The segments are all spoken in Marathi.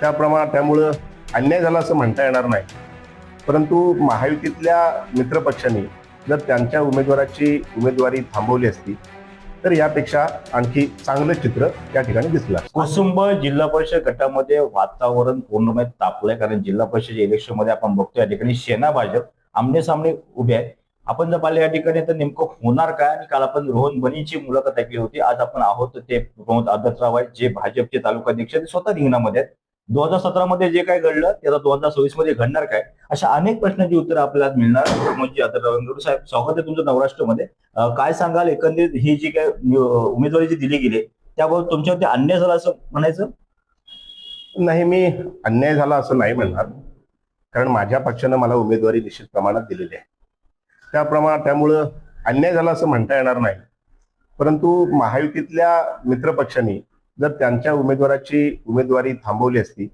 त्याप्रमाणे त्यामुळं अन्याय झाला असं म्हणता येणार नाही. परंतु महायुतीतल्या मित्रपक्षांनी जर त्यांच्या उमेदवाराची उमेदवारी थांबवली असती तर यापेक्षा आणखी चांगलं चित्र त्या ठिकाणी दिसलं कुसुंब जिल्हा परिषद गटामध्ये वातावरण पूर्णपणे तापलंय कारण जिल्हा परिषद इलेक्शनमध्ये आपण बघतो या ठिकाणी सेना भाजप आमने सामने उभे आहेत. आपण जर पाहिलं या ठिकाणी तर नेमकं होणार काय आणि काल आपण रोहन बनीची मुलाखत ऐकली होती. आज आपण आहोत ते प्रमोद आदतराव आहेत जे भाजपचे तालुकाध्यक्ष आहेत, ते स्वतः रिंगणामध्ये आहेत. दोन हजार सतरा मध्ये जे काय घडलं ते आता दोन हजार सव्वीसमध्ये घडणार काय? अशा अनेक प्रश्नांची उत्तरं आपल्याला मिळणार. म्हणजे आता साहेब स्वागत आहे तुमचं नवराष्ट्रमध्ये काय सांगाल? एकंदरीत ही जी काय उमेदवारी जी दिली गेली त्याबाबत तुमच्यावरती अन्याय झाला असं म्हणायचं? नाही मी अन्याय झाला असं नाही म्हणणार. कारण माझ्या पक्षानं मला उमेदवारी निश्चित प्रमाणात दिलेली आहे. त्याप्रमाणे त्यामुळं अन्याय झाला असं म्हणता येणार नाही. परंतु महायुतीतल्या मित्रपक्षांनी जर त्यांच्या उमेदवाराची उमेदवारी थांबवली असती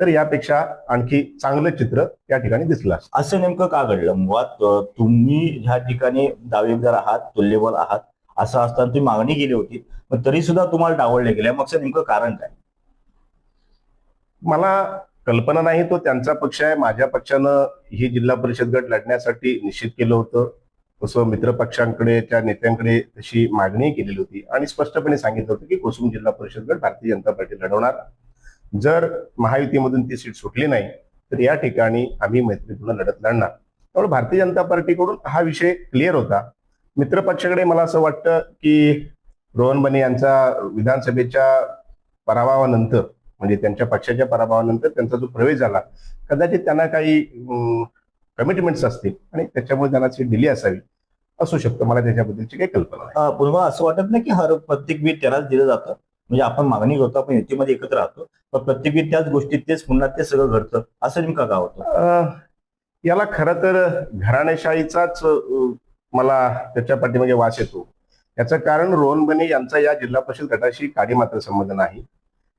तर यापेक्षा आणखी चांगलं चित्र त्या ठिकाणी दिसलं असतं. असं नेमकं का घडलं? मुळात तुम्ही ह्या ठिकाणी दावेदार आहात तुल्यबल आहात असं असताना तुम्ही मागणी केली होती पण तरी सुद्धा तुम्हाला डावळले गेले. मग नेमकं कारण काय? मला कल्पना नाही तो त्यांचा पक्ष आहे. माझ्या पक्षानं ही जिल्हा परिषद गट लढण्यासाठी निश्चित केलं होतं. तसं मित्रपक्षांकडे त्या नेत्यांकडे तशी मागणी केलेली होती. आणि स्पष्टपणे सांगितलं होतं की कोसुम जिल्हा परिषद गट भारतीय जनता पार्टी लढवणार. जर महायुतीमधून ती सीट सुटली नाही तर या ठिकाणी आम्ही मैत्रीपूर्ण लढत लढणार. त्यामुळे भारतीय जनता पार्टीकडून हा विषय क्लिअर होता. मित्र पक्षाकडे मला असं वाटतं की रोहन बने यांचा विधानसभेच्या पराभवानंतर म्हणजे त्यांच्या पक्षाच्या पराभवानंतर त्यांचा जो प्रवेश झाला कदाचित त्यांना काही कमिटमेंट्स असतील आणि त्याच्यामुळे त्यांना सीट दिली असावी. असू शकतं. मला त्याच्याबद्दलची काही कल्पना नाही. पुन्हा असं वाटत नाही की हर प्रत्येक वेळी त्यालाच दिलं जातं. म्हणजे आपण मागणी करतो आपण युतीमध्ये एकत्र राहतो. पण प्रत्येक वेळी त्याच गोष्टीत तेच पुन्हा ते सगळं घडतं. असं नेमकं का होतं? याला खरं तर घराणेशाहीचाच मला त्याच्या पाठीमागे वास येतो. याचं कारण रोहन बने यांचा या जिल्हा परिषद गटाशी काही मात्र संबंध नाही.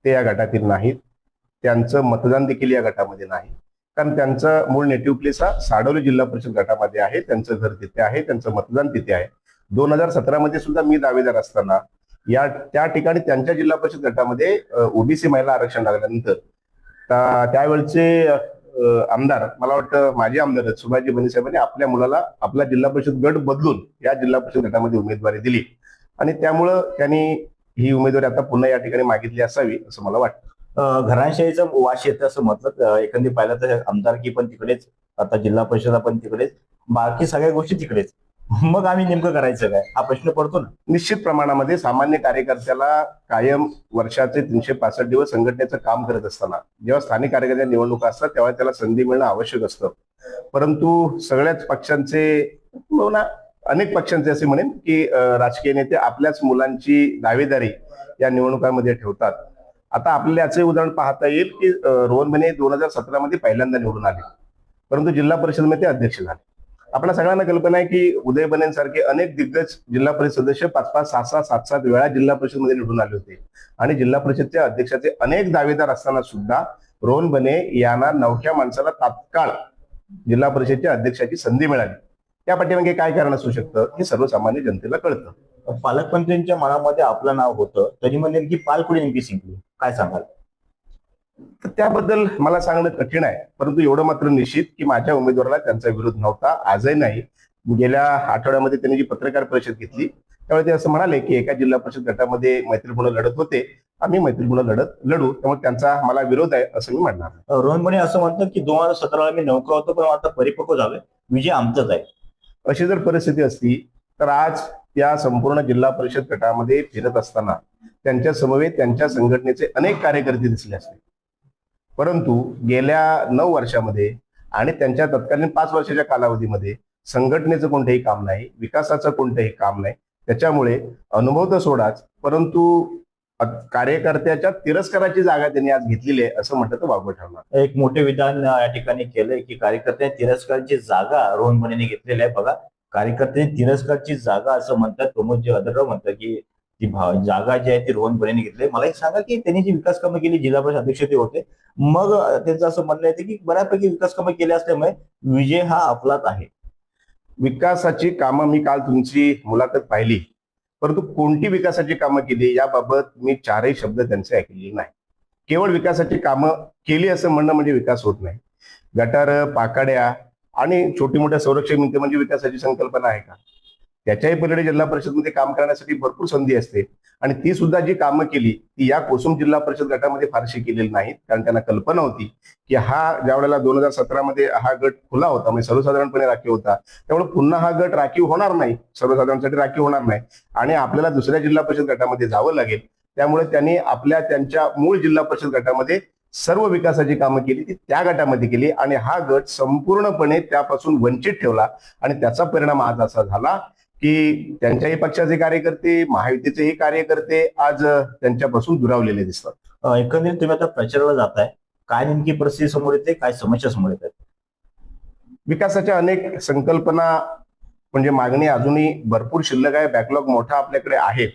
ते या गटातील नाहीत. त्यांचं मतदान देखील या गटामध्ये नाही. कारण त्यांचं मूळ नेटिव्ह प्लेस हा साडवली जिल्हा परिषद गटामध्ये आहे. त्यांचं घर तिथे आहे. त्यांचं मतदान तिथे आहे. दोन हजार सतरामध्ये सुद्धा मी दावेदार असताना या त्या ठिकाणी त्यांच्या जिल्हा परिषद गटामध्ये ओबीसी महिला आरक्षण लागल्यानंतर त्यावेळचे आमदार मला वाटतं माझे आमदार सुभाजी सुभाषजी बने साहेबांनी आपल्या मुलाला आपला जिल्हा परिषद गट बदलून या जिल्हा परिषद गटामध्ये उमेदवारी दिली. आणि त्यामुळं त्यांनी ही उमेदवारी आता पुन्हा या ठिकाणी मागितली असावी असं मला वाटतं. घराणशाहीचा वाश येतं असं म्हटलं एखादी पाहिलं तर आमदारकी पण तिकडेच आता जिल्हा परिषद पण तिकडेच बाकी सगळ्या गोष्टी तिकडेच. मग आम्ही नेमकं करायचं काय? हा प्रश्न पडतो ना. निश्चित प्रमाणामध्ये सामान्य कार्यकर्त्याला कायम वर्षाचे तीनशे पासष्ट दिवस संघटनेचं काम करत असताना जेव्हा स्थानिक कार्यकर्त्या निवडणुका असतात तेव्हा त्याला संधी मिळणं आवश्यक असतं. परंतु सगळ्याच पक्षांचे हो ना, अनेक पक्षांचे असे म्हणेन की राजकीय नेते आपल्याच मुलांची दावेदारी या निवडणुकांमध्ये ठेवतात. आता आपल्याला याचे उदाहरण पाहता येईल की रोहन बने दोन हजार सतरा मध्ये पहिल्यांदा निवडून आले. परंतु जिल्हा परिषदमध्ये ते अध्यक्ष झाले. आपल्या सगळ्यांना कल्पना आहे की उदय बनेंसारखे अनेक दिग्गज जिल्हा परिषद सदस्य पाच पाच सहा सहा सात सात वेळा जिल्हा परिषदमध्ये निवडून आले होते. आणि जिल्हा परिषदच्या अध्यक्षाचे अनेक दावेदार असताना सुद्धा रोहन बने यांना नवख्या माणसाला तात्काळ जिल्हा परिषदच्या अध्यक्षाची संधी मिळाली. त्या पाठीमागे काय कारण असू शकतं हे सर्वसामान्य जनतेला कळतं. पालकमंत्र्यांच्या मनामध्ये आपलं नाव होतं तरी म्हणेल की पालकुडी नेमकी जिंकली काय सांगाल? तर त्याबद्दल मला सांगणं कठीण आहे. परंतु एवढं मात्र निश्चित की माझ्या उमेदवाराला त्यांचा विरोध नव्हता आजही नाही. गेल्या आठवड्यामध्ये त्यांनी जी पत्रकार परिषद घेतली त्यावेळी ते असं म्हणाले की एका जिल्हा परिषद गटामध्ये मैत्रीपूर्ण लढत होते. आम्ही मैत्रीपूर्ण लढत लढू त्यामुळे त्यांचा मला विरोध आहे असं मी म्हणणार रोहन बने असं म्हणतात की दोन हजार सतराला मी नौका होतो पण आता परिपक्व झालोय. विजय आमचाच आहे. अशी जर परिस्थिती असती तर आज त्या संपूर्ण जिल्हा परिषद गटामध्ये फिरत असताना त्यांच्या समवेत त्यांच्या संघटनेचे अनेक कार्यकर्ते दिसले असते. परंतु गेल्या नऊ वर्षामध्ये आणि त्यांच्या तत्कालीन पाच वर्षाच्या कालावधीमध्ये संघटनेचं कोणतंही काम नाही विकासाचं कोणतंही काम नाही. त्याच्यामुळे अनुभव तर सोडाच परंतु कार्यकर्त्याच्या तिरस्काराची जागा त्यांनी आज घेतलेली आहे असं म्हटलं तर वागवं ठरणार. एक मोठे विधान या ठिकाणी केलंय की कार्यकर्त्या तिरस्काराची जागा रोहन घेतलेली आहे. बघा कार्यकर्त्यांनी तिरस्कारची जागा असं म्हणतात. प्रमोदजी अदरराव म्हणतात की ती भाव जागा जी आहे ती रोहन बनेने घेतली. मला एक सांगा की त्यांनी जी विकास कामं केली जिल्हा परिषद अध्यक्ष ते होते. मग त्यांचं असं म्हणणं येतं की बऱ्यापैकी विकास कामं केली असल्यामुळे विजय हा आपलाच आहे. विकासाची कामं मी काल तुमची मुलाखत पाहिली. परंतु कोणती विकासाची कामं केली याबाबत मी चारही शब्द त्यांचे ऐकलेले नाही. केवळ विकासाची कामं केली असं म्हणणं म्हणजे विकास होत नाही. गटार पाकाड्या आणि छोटी मोठ्या संरक्षण भिंती म्हणजे विकासाची संकल्पना आहे का? त्याच्याही पलीकडे जिल्हा परिषदमध्ये काम करण्यासाठी भरपूर संधी असते. आणि ती सुद्धा जी कामं केली ती या कोसुम जिल्हा परिषद गटामध्ये फारशी केलेली नाहीत. कारण त्यांना कल्पना होती की हा ज्या वेळेला दोन हजार सतरामध्ये हा गट खुला होता म्हणजे सर्वसाधारणपणे राखीव होता त्यामुळे पुन्हा हा गट राखीव होणार नाही. सर्वसाधारणसाठी राखीव होणार नाही. आणि आपल्याला दुसऱ्या जिल्हा परिषद गटामध्ये जावं लागेल. त्यामुळे त्यांनी आपल्या त्यांच्या मूळ जिल्हा परिषद गटामध्ये सर्व विकासाची कामं केली ती त्या गटामध्ये केली आणि हा गट संपूर्णपणे त्यापासून वंचित ठेवला. आणि त्याचा परिणाम आज असा झाला की त्यांच्याही पक्षाचे कार्यकर्ते महायुतीचेही कार्यकर्ते आज त्यांच्यापासून दुरावलेले दिसतात. एकंदरीत तुम्ही आता प्रचाराला जाताय. काय नेमकी परिस्थिती समोर येते? काय समस्या समोर येतात? विकासाच्या अनेक संकल्पना म्हणजे मागणी अजूनही भरपूर शिल्लक आहे. बॅकलॉग मोठा आपल्याकडे आहे.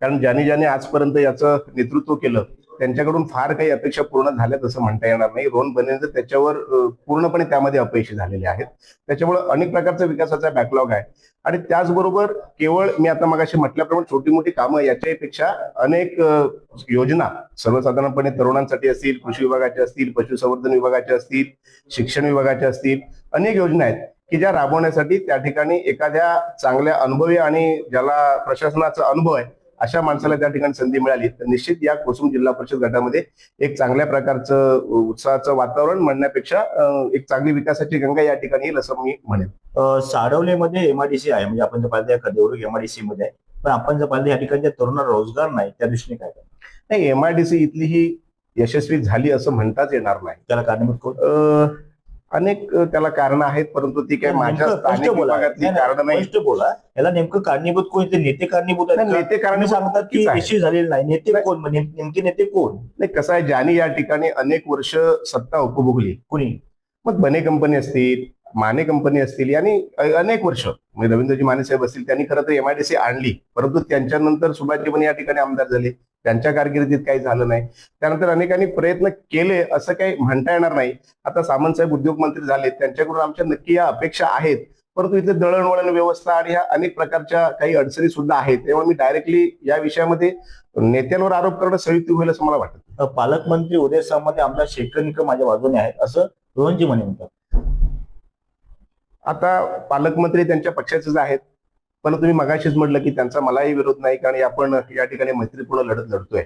कारण ज्यांनी ज्यांनी आजपर्यंत याचं नेतृत्व केलं त्यांच्याकडून फार काही अपेक्षा पूर्ण झाल्यात असं म्हणता येणार नाही. रोहन बनेज त्याच्यावर पूर्णपणे त्यामध्ये अपयशी झालेले आहेत. त्याच्यामुळे अनेक प्रकारचा विकासाचा बॅकलॉग आहे. आणि त्याचबरोबर केवळ मी आता मगाशी म्हटल्याप्रमाणे छोटी मोठी कामं याच्यापेक्षा अनेक योजना सर्वसाधारणपणे तरुणांसाठी असतील कृषी विभागाच्या असतील पशुसंवर्धन विभागाच्या असतील शिक्षण विभागाच्या असतील अनेक योजना आहेत की ज्या राबवण्यासाठी त्या ठिकाणी एखाद्या चांगल्या अनुभवी आणि ज्याला प्रशासनाचा अनुभव आहे अशा माणसाला त्या ठिकाणी संधी मिळाली. तर निश्चित या कोसुम जिल्हा परिषद गटामध्ये एक चांगल्या प्रकारचं उत्साहाचं वातावरण म्हणण्यापेक्षा एक चांगली विकासाची गंगा या ठिकाणी येईल असं मी म्हणेन. साडवलीमध्ये एमआयडीसी आहे. म्हणजे आपण जर पाहिलं कदेवरूक एमआयडीसी मध्ये आहे पण आपण जर पाहिलं या ठिकाणच्या तरुणांना रोजगार नाही त्या दृष्टीने काय? नाही एमआयडीसी इथली ही यशस्वी झाली असं म्हणताच येणार नाही. त्याला कारणीभूत अनेक त्याला कारण आहेत परंतु ती काही माझ्या स्थानिक. विभागातली कारण नाही. स्पष्ट बोला. याला नेमकं कारणीभूत कोण ते नेते कारणीभूत आहेत? नेते कारण सांगतात की विषय झालेला नाही. नेते. कोण? नेमके नेते कोण? नाही कसं आहे ज्यांनी या ठिकाणी अनेक वर्ष सत्ता उपभोगली कुणी? मग बने कंपनी असतील माने कंपनी असतील यांनी अनेक वर्ष म्हणजे रवींद्रजी माने साहेब असतील त्यांनी खरं तर एमआयडीसी आणली. परंतु त्यांच्यानंतर सुभाषजी पण या ठिकाणी आमदार झाले. त्यांच्या कारकिर्दीत काही झालं नाही. त्यानंतर अनेकांनी प्रयत्न केले असं काही म्हणता येणार नाही. आता सामंत साहेब उद्योग मंत्री झाले त्यांच्याकडून आमच्या नक्की या अपेक्षा आहेत. परंतु इथे दळणवळण व्यवस्था आणि ह्या अनेक प्रकारच्या काही अडचणी सुद्धा आहेत. त्यामुळे मी डायरेक्टली या विषयामध्ये नेत्यांवर आरोप करणं संयुक्त होईल असं मला वाटतं. पालकमंत्री उदय सामंत आमदार शेखर निकम माझ्या बाजूने आहेत असं रोहनजी म्हणे म्हणतात. आता पालकमंत्री त्यांच्या पक्षाचेच आहेत. पण तुम्ही मगाशीच म्हटलं की त्यांचा मलाही विरोध नाही कारण आपण या ठिकाणी मैत्रीपूर्ण लढत लढतोय.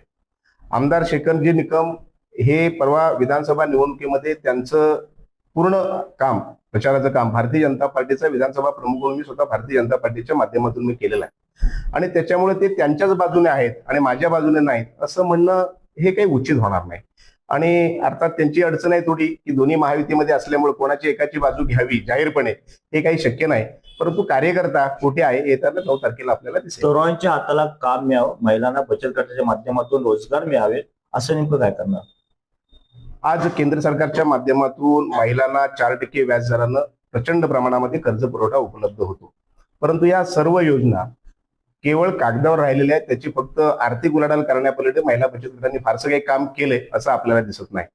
आमदार शेखरजी निकम हे परवा विधानसभा निवडणुकीमध्ये त्यांचं पूर्ण काम प्रचाराचं काम भारतीय जनता पार्टीचा विधानसभा प्रमुख म्हणून मी स्वतः भारतीय जनता पार्टीच्या माध्यमातून मी केलेलं आहे. आणि त्याच्यामुळे ते त्यांच्याच बाजूने आहेत आणि माझ्या बाजूने नाहीत असं म्हणणं हे काही उचित होणार नाही. आणि अर्थात त्यांची अडचण आहे थोडी की दोन्ही महायुतीमध्ये असल्यामुळे कोणाची एकाची बाजू घ्यावी जाहीरपणे हे काही शक्य नाही. परंतु कार्यकर्ता कुठे आहे येताना नऊ तारखेला आपल्याला तरुणांच्या हाताला काम मिळावं महिलांना बचत गटाच्या माध्यमातून रोजगार मिळावे असं नेमकं काय करणार? आज केंद्र सरकारच्या माध्यमातून महिलांना चार टक्के व्याज दरानं प्रचंड प्रमाणामध्ये कर्ज पुरवठा उपलब्ध होतो. परंतु या सर्व योजना केवळ कागदावर राहिलेल्या आहेत त्याची फक्त आर्थिक उलाढाल करण्यापलीकडे महिला बचत गटांनी फारसं काही काम केलंय असं आपल्याला दिसत नाही.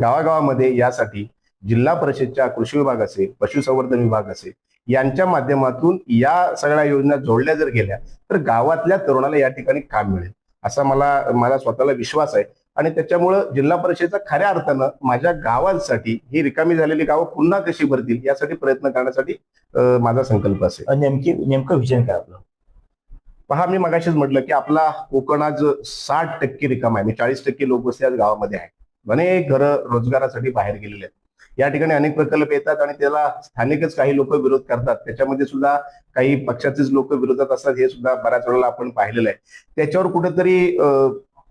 गावागावामध्ये यासाठी जिल्हा परिषदच्या कृषी विभाग असेल पशुसंवर्धन विभाग असेल यांच्या माध्यमातून या सगळ्या योजना जोडल्या जर गेल्या तर गावातल्या तरुणाला या ठिकाणी काम मिळेल असा मला मला स्वतःला विश्वास आहे. आणि त्याच्यामुळं जिल्हा परिषदेचा खऱ्या अर्थानं माझ्या गावांसाठी ही रिकामी झालेली गावं पुन्हा कशी भरतील यासाठी प्रयत्न करण्यासाठी माझा संकल्प असेल. नेमकी नेमकं विजन काय आपलं? पहा मी मगाशीच म्हटलं की आपला कोकण आज साठ टक्के रिकाम आहे. म्हणजे चाळीस टक्के लोकवस्ती आज गावामध्ये आहे अनेक घरं रोजगारासाठी बाहेर गेलेले आहेत. या ठिकाणी अनेक प्रकल्प येतात आणि त्याला स्थानिकच काही लोक विरोध करतात. त्याच्यामध्ये सुद्धा काही पक्षाचेच लोक विरोधात असतात हे सुद्धा बऱ्याच वेळेला आपण पाहिलेलं आहे. त्याच्यावर कुठेतरी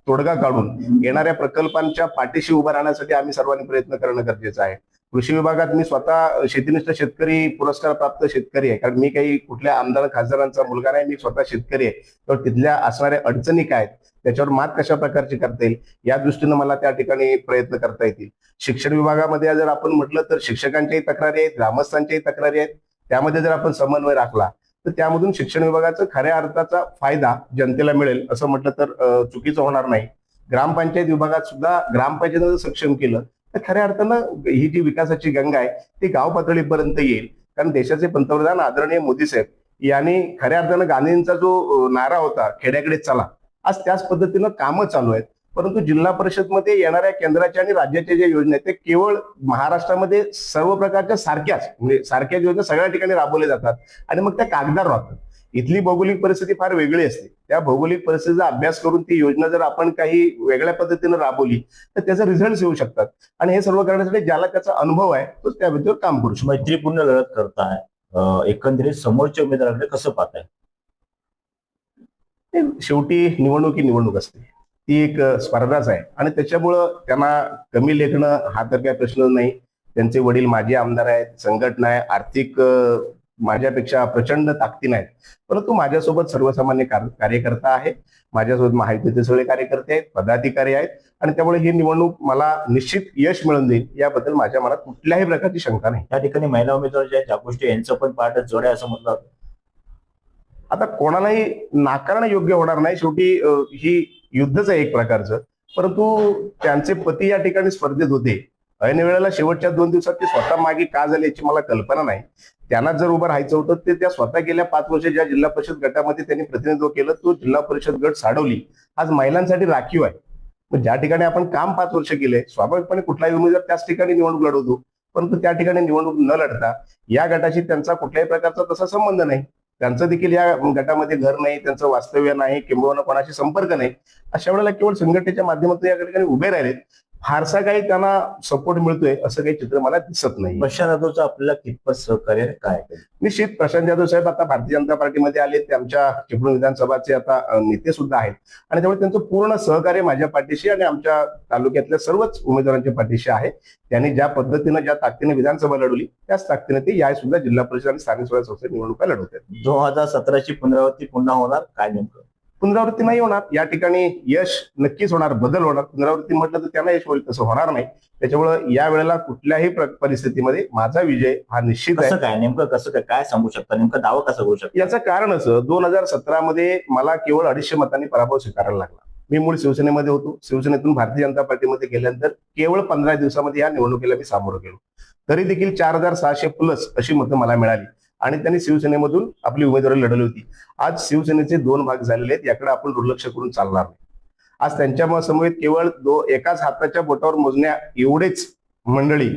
तोडगा काढून येणाऱ्या प्रकल्पांच्या पाठीशी उभं राहण्यासाठी आम्ही सर्वांनी प्रयत्न करणं गरजेचं आहे. कृषी विभागात मी स्वतः शेतीनिष्ठ शेतकरी पुरस्कार प्राप्त शेतकरी आहे. कारण मी काही कुठल्या आमदार खासदारांचा मुलगा नाही मी स्वतः शेतकरी आहे. तर तिथल्या असणाऱ्या अडचणी काय आहेत त्याच्यावर मात कशा प्रकारची करता येईल या दृष्टीनं मला त्या ठिकाणी प्रयत्न करता येतील. शिक्षण विभागामध्ये जर आपण म्हटलं तर शिक्षकांच्याही तक्रारी आहेत ग्रामस्थांच्याही तक्रारी आहेत. त्यामध्ये जर आपण समन्वय राखला तर त्यामधून शिक्षण विभागाचा खऱ्या अर्थाचा फायदा जनतेला मिळेल असं म्हटलं तर चुकीचं होणार नाही. ग्रामपंचायत विभागात सुद्धा ग्रामपंचायतीनं जर सक्षम केलं तर खऱ्या अर्थानं ही जी विकासाची गंगा आहे ती गाव पातळीपर्यंत येईल. कारण देशाचे पंतप्रधान आदरणीय मोदी साहेब यांनी खऱ्या अर्थानं गांधींचा जो नारा होता खेड्याकडे चला आज त्याच पद्धतीनं कामं चालू आहेत. परंतु जिल्हा परिषदमध्ये येणाऱ्या केंद्राच्या आणि राज्याच्या ज्या योजना आहेत ते केवळ महाराष्ट्रामध्ये सर्व प्रकारच्या सारख्याच म्हणजे सारख्याच योजना सगळ्या ठिकाणी राबवल्या जातात. आणि मग त्या कागदार राहतात इथली भौगोलिक परिस्थिती फार वेगळी असते. त्या भौगोलिक परिस्थितीचा अभ्यास करून ती योजना जर आपण काही वेगळ्या पद्धतीने राबवली तर त्याचे रिझल्ट येऊ शकतात. आणि हे सर्व करण्यासाठी ज्याला त्याचा अनुभव आहे तो त्या व्यक्तीवर काम करू शकतो. मैत्रीपूर्ण लढत करताय. एकंदरीत समोरच्या उमेदवाराकडे कसं पाहताय? शेवटी निवडणूक ही निवडणूक असते. ती एक स्पर्धाच आहे. आणि त्याच्यामुळं त्यांना कमी लेखणं हा तर काही प्रश्न नाही. त्यांचे वडील माजी आमदार आहेत संघटना आहे आर्थिक माझ्यापेक्षा प्रचंड ताकदीन आहेत. परंतु माझ्यासोबत सर्वसामान्य कार- कार्यकर्ता आहे माझ्यासोबत महायुतीचे सगळे कार्यकर्ते आहेत पदाधिकारी आहेत. आणि त्यामुळे ही निवडणूक मला निश्चित यश मिळवून देईल याबद्दल माझ्या मनात कुठल्याही प्रकारची शंका नाही. या ठिकाणी महिला उमेदवार ज्या आहेत, गोष्टी यांचं पण पाठ जोड आहे असं म्हटलं. आता कोणालाही नाकारणं योग्य होणार नाही. शेवटी ही युद्धच आहे एक प्रकारचं. परंतु त्यांचे पती या ठिकाणी स्पर्धेत होते. ऐन वेळेला शेवटच्या दोन दिवसात ते स्वतः मागे का झाले याची मला कल्पना नाही. त्यांना जर उभं राहायचं होतं ते त्या स्वतः गेल्या पाच वर्ष ज्या जिल्हा परिषद गटामध्ये त्यांनी प्रतिनिधित्व केलं तो जिल्हा परिषद गट साडवली आज महिलांसाठी राखीव आहे. मग ज्या ठिकाणी आपण काम पाच वर्ष केले स्वाभाविकपणे कुठलाही उमेदवार त्याच ठिकाणी निवडणूक लढवतो. परंतु त्या ठिकाणी निवडणूक न लढता या गटाशी त्यांचा कुठल्याही प्रकारचा तसा संबंध नाही. त्यांचं देखील या गटामध्ये घर नाही त्यांचं वास्तव्य नाही किंबहुना कोणाशी संपर्क नाही अशा वेळेला केवळ संघटनेच्या माध्यमातून या ठिकाणी उभे राहिले फारसा काही त्यांना सपोर्ट मिळतोय असं काही चित्र मला दिसत नाही प्रशांत जाधवचं आपल्याला कितपत सहकार्य काय निश्चित प्रशांत जाधव साहेब आता भारतीय जनता पार्टीमध्ये आले ते आमच्या चिपळूण विधानसभाचे आता नेते सुद्धा आहेत. आणि त्यामुळे त्यांचं पूर्ण सहकार्य माझ्या पाठीशी आणि आमच्या तालुक्यातल्या सर्वच उमेदवारांच्या पाठीशी आहे. त्यांनी ज्या पद्धतीनं ज्या ताकदीने विधानसभा लढवली त्याच ताकदीने ते या सुद्धा जिल्हा परिषद आणि स्थानिक स्वराज्य संस्था निवडणुका लढवत आहेत दोन हजार सतराची पुनरावृत्ती पुन्हा होणार? काय नेमकं? पुनरावृत्ती नाही होणार. या ठिकाणी यश नक्कीच होणार बदल होणार. पुनरावृत्ती म्हटलं तर त्यांना यश होईल तसं होणार नाही. त्याच्यामुळं या वेळेला कुठल्याही प्र- परिस्थितीमध्ये माझा विजय हा निश्चित आहे. कसं काय? नेमकं कसं काय? काय सांगू शकता? नेमकं दावा कसा करू शकता? याचं कारण असं दोन हजार सतरा मध्ये मला केवळ अडीचशे मतांनी पराभव स्वीकारायला लागला. मी मूळ शिवसेनेमध्ये होतो. शिवसेनेतून भारतीय जनता पार्टीमध्ये गेल्यानंतर केवळ पंधरा दिवसामध्ये या निवडणुकीला मी सामोरं गेलो. तरी देखील चार हजार सहाशे प्लस अशी मतं मला मिळाली. आणि त्यांनी शिवसेनेमधून आपली उमेदवारी लढवली होती. आज शिवसेनेचे दोन भाग झालेले आहेत याकडे आपण दुर्लक्ष करून चालणार नाही. आज त्यांच्या समवेत केवळ दो एकाच हाताच्या बोटावर मोजण्या एवढेच मंडळी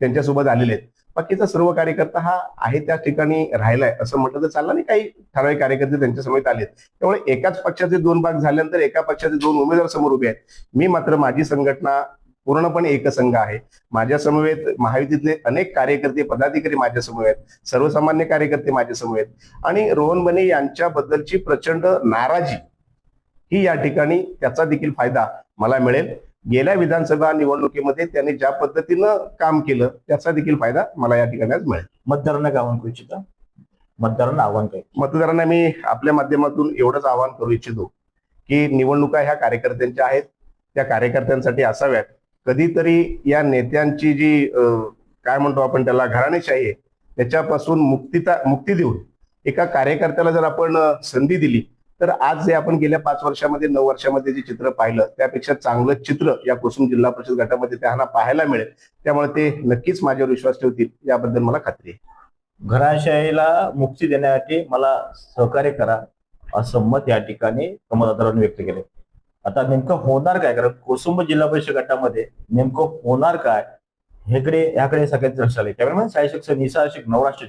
त्यांच्यासोबत आलेले आहेत. बाकीचा सर्व कार्यकर्ता हा आहे त्या ठिकाणी राहिलाय असं म्हटलं तर चाललं नाही. काही ठराविक कार्यकर्ते त्यांच्या समेत आलेत. त्यामुळे एकाच पक्षाचे दोन भाग झाल्यानंतर एका पक्षाचे दोन उमेदवार समोर उभे आहेत. मी मात्र माझी संघटना पूर्णपणे एकसंघ आहे. माझ्या समवेत महायुतीतले अनेक कार्यकर्ते पदाधिकारी माझ्यासमोर आहेत. सर्वसामान्य कार्यकर्ते माझ्यासमोर आहेत. आणि रोहन बने यांच्याबद्दलची प्रचंड नाराजी ही या ठिकाणी त्याचा देखील फायदा मला मिळेल. गेल्या विधानसभा निवडणुकीमध्ये त्यांनी ज्या पद्धतीनं काम केलं त्याचा देखील फायदा मला या ठिकाणी आज मिळेल. मतदारांना आव्हान करू इच्छिता? मतदारांना आव्हान काय? मतदारांना मी आपल्या माध्यमातून एवढंच आवाहन करू इच्छितो की निवडणुका ह्या कार्यकर्त्यांच्या आहेत. त्या कार्यकर्त्यांसाठी असाव्यात. कधीतरी या नेत्यांची जी अं, काय म्हणतो आपण त्याला घराणेशाही आहे त्याच्यापासून मुक्तीता मुक्ती देऊन एका कार्यकर्त्याला जर आपण संधी दिली तर आज जे आपण गेल्या पाच वर्षामध्ये नऊ वर्षामध्ये जे चित्र पाहिलं त्यापेक्षा चांगलं चित्र या कुसुम जिल्हा परिषद गटामध्ये त्यांना पाहायला मिळेल. त्यामुळे ते नक्कीच माझ्यावर विश्वास ठेवतील याबद्दल मला खात्री आहे. घराशाहीला मुक्ती देण्यासाठी मला सहकार्य करा असं मत या ठिकाणी कमलदारांनी व्यक्त केले आता नेमकं होणार काय? कारण कोसुंब जिल्हा परिषद गटामध्ये नेमकं होणार काय? हेकडे ह्याकडे सगळ्यात लक्ष आले कॅमेरामॅन साई शिक्षण निसा शिक नवराष्ट्र